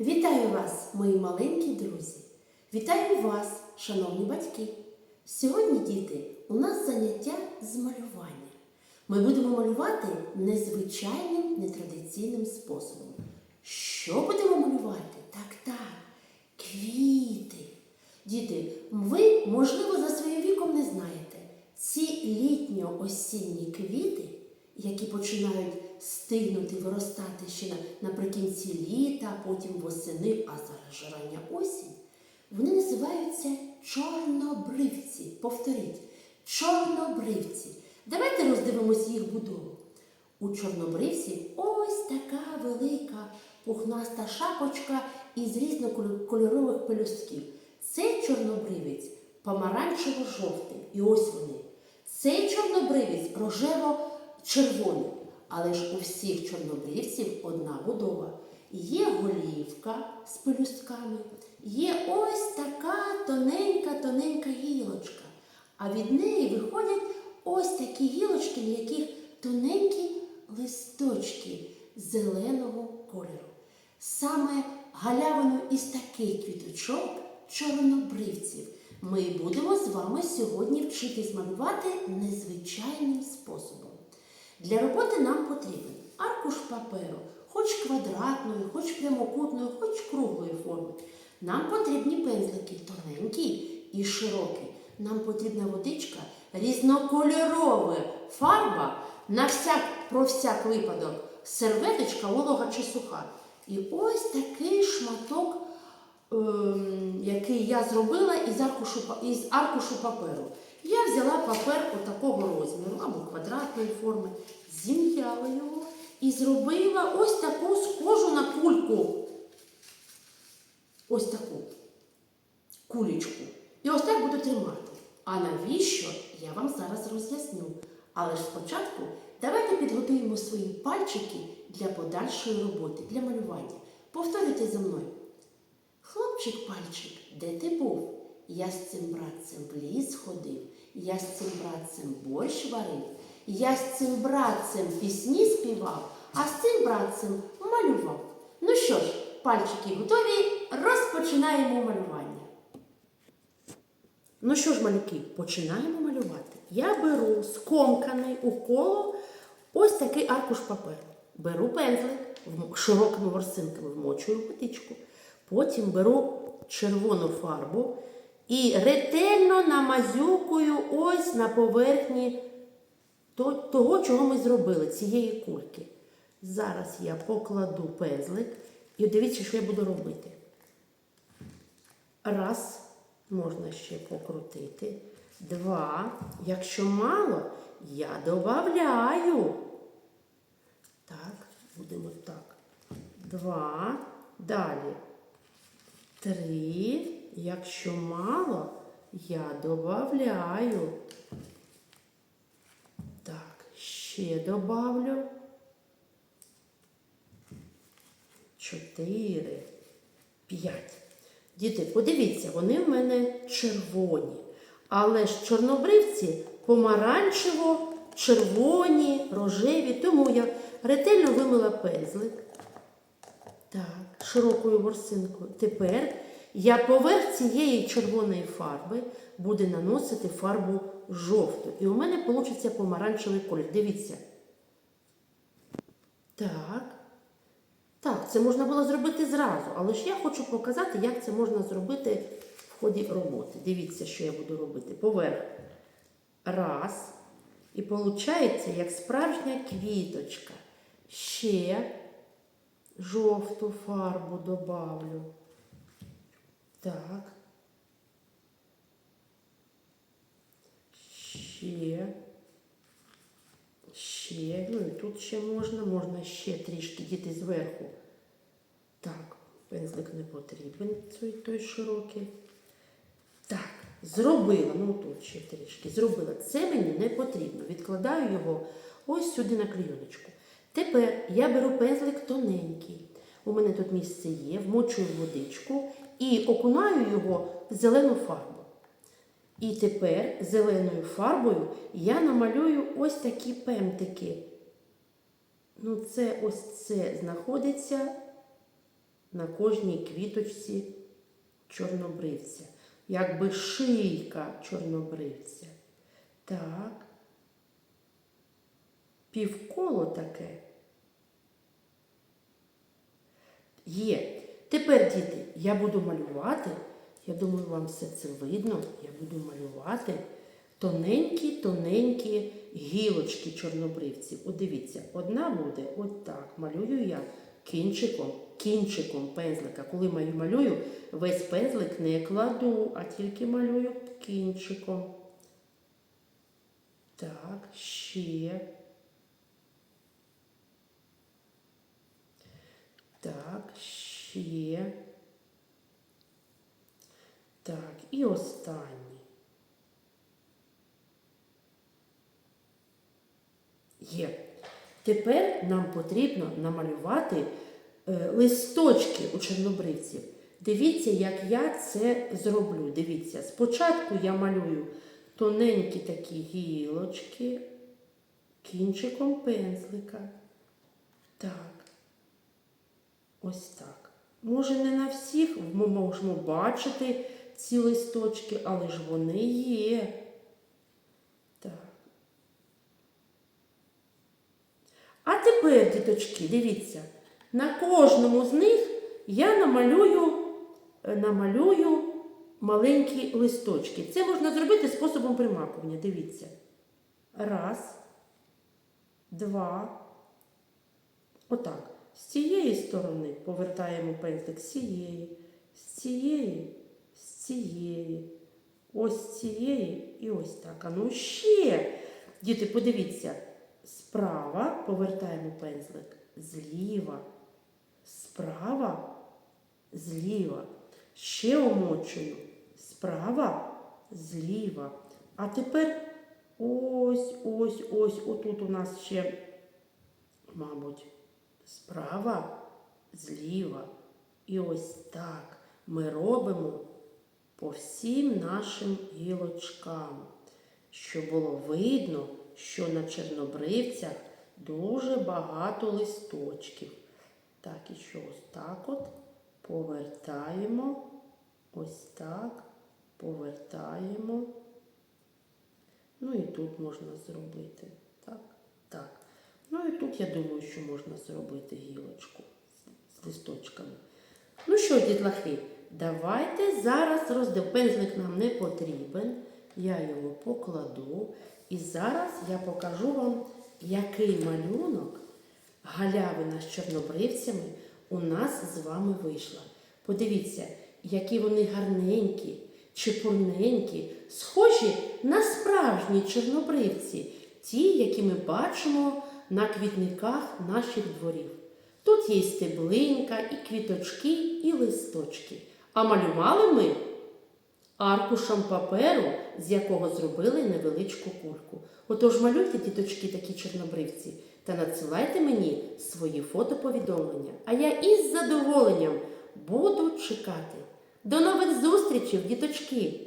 Вітаю вас, мої маленькі друзі! Вітаю вас, шановні батьки! Сьогодні, діти, у нас заняття з малювання. Ми будемо малювати незвичайним, нетрадиційним способом. Що будемо малювати? Так, так, квіти. Діти, ви, можливо, за своїм віком не знаєте, ці літньо-осінні квіти, які починають стигнути, виростати ще наприкінці літа, потім восени, а зараз же рання осінь, вони називаються чорнобривці. Повторіть, чорнобривці. Давайте роздивимось їх будову. У чорнобривців ось така велика пухнаста шапочка із різнокольорових пелюстків. Цей чорнобривець помаранчево-жовтий. І ось вони. Цей чорнобривець рожево-червоний. Але ж у всіх чорнобривців одна будова. Є голівка з пелюстками, є ось така тоненька-тоненька гілочка. А від неї виходять ось такі гілочки, в яких тоненькі листочки зеленого кольору. Саме галявину із таких квіточок чорнобривців ми будемо з вами сьогодні вчитись малювати незвичайним способом. Для роботи нам потрібен аркуш паперу, хоч квадратної, хоч прямокутної, хоч круглої форми. Нам потрібні пензлики тоненькі і широкі. Нам потрібна водичка різнокольорова фарба на всяк, про всяк випадок, серветочка, волога чи суха. І ось такий шматок, ем, який я зробила із аркушу, із аркушу паперу. Я взяла папер отакого розміру або квадратної форми, зім'яла його і зробила ось таку схожу на кульку. Ось таку кулечку. І ось так буду тримати. А навіщо, я вам зараз роз'ясню. Але ж спочатку давайте підготуємо свої пальчики для подальшої роботи, для малювання. Повторюйте за мною. Хлопчик пальчик, де ти був? Я з цим братцем в ліс ходив, я з цим братцем борщ варив, я з цим братцем пісні співав, а з цим братцем малював. Ну що ж, пальчики готові, розпочинаємо малювання. Ну що ж, малюки, починаємо малювати. Я беру скомканий у коло ось такий аркуш паперу. Беру пензлик широкими ворсинками, вмочую водичку. Потім беру червону фарбу і ретельно намазюкую ось на поверхні того, чого ми зробили, цієї кульки. Зараз я покладу пензлик і дивіться, що я буду робити. Раз, можна ще покрутити. Два. Якщо мало, я додаю. Так, будемо так. Два. Далі. Три. Якщо мало, я додаю. Так, ще добавлю. Чотири. П'ять. Діти, подивіться, вони в мене червоні. Але ж чорнобривці помаранчево, червоні, рожеві. Тому я ретельно вимила пензлик. Так, широкою ворсинкою. Тепер я поверх цієї червоної фарби буду наносити фарбу жовту. І у мене вийде помаранчевий колір. Дивіться. Так. Так, це можна було зробити зразу, але ж я хочу показати, як це можна зробити в ході роботи. Дивіться, що я буду робити. Поверх. Раз. І виходить, як справжня квіточка. Ще жовту фарбу добавлю. Так. Ще. Ще, ну і тут ще можна, можна ще трішки діти зверху. Так, пензлик не потрібен, той, той широкий. Так, зробила, ну тут ще трішки зробила. Це мені не потрібно. Відкладаю його ось сюди на клійоночку. Тепер я беру пензлик тоненький. У мене тут місце є, вмочую водичку і окунаю його в зелену фарбу. І тепер зеленою фарбою я намалюю ось такі пемтики. Ну, це ось це знаходиться на кожній квіточці чорнобривця. Якби шийка чорнобривця. Так. Півколо таке. Є. Тепер, діти, я буду малювати. Я думаю, вам все це видно. Я буду малювати тоненькі-тоненькі гілочки чорнобривців. От дивіться, одна буде от так. Малюю я кінчиком, кінчиком пензлика. Коли малюю, весь пензлик не кладу, а тільки малюю кінчиком. Так, ще. Так, ще. Так, і останній. Є. Тепер нам потрібно намалювати е, листочки у чорнобривців. Дивіться, як я це зроблю. Дивіться, спочатку я малюю тоненькі такі гілочки кінчиком пензлика. Так. Ось так. Може, не на всіх ми можемо бачити ці листочки, але ж вони є. Так. А тепер, діточки, дивіться, на кожному з них я намалюю, е, намалюю маленькі листочки. Це можна зробити способом примакування. Дивіться. Раз, два. Отак. З цієї сторони повертаємо пензлик з цієї, з цієї, цієї, ось цієї і ось так. А ну ще. Діти, подивіться, справа повертаємо пензлик зліва, справа, зліва. Ще омочую. Справа, зліва. А тепер ось, ось, ось. Отут у нас ще, мабуть. Справа, зліва. І ось так ми робимо по всім нашим гілочкам, щоб було видно, що на чорнобривцях дуже багато листочків. Так, і що ось так от повертаємо, ось так, повертаємо. Ну і тут можна зробити. Так, так. Ну і тут я думаю, що можна зробити гілочку з листочками. Ну що, дітлахи, давайте зараз роздив. Пензлик нам не потрібен. Я його покладу. І зараз я покажу вам, який малюнок галявина з чорнобривцями у нас з вами вийшла. Подивіться, які вони гарненькі, чепурненькі, схожі на справжні чорнобривці, ті, які ми бачимо на квітниках наших дворів. Тут є стеблинка, і квіточки, і листочки. А малювали ми аркушем паперу, з якого зробили невеличку кульку. Отож малюйте, діточки, такі чорнобривці, та надсилайте мені свої фотоповідомлення. А я із задоволенням буду чекати. До нових зустрічей, діточки!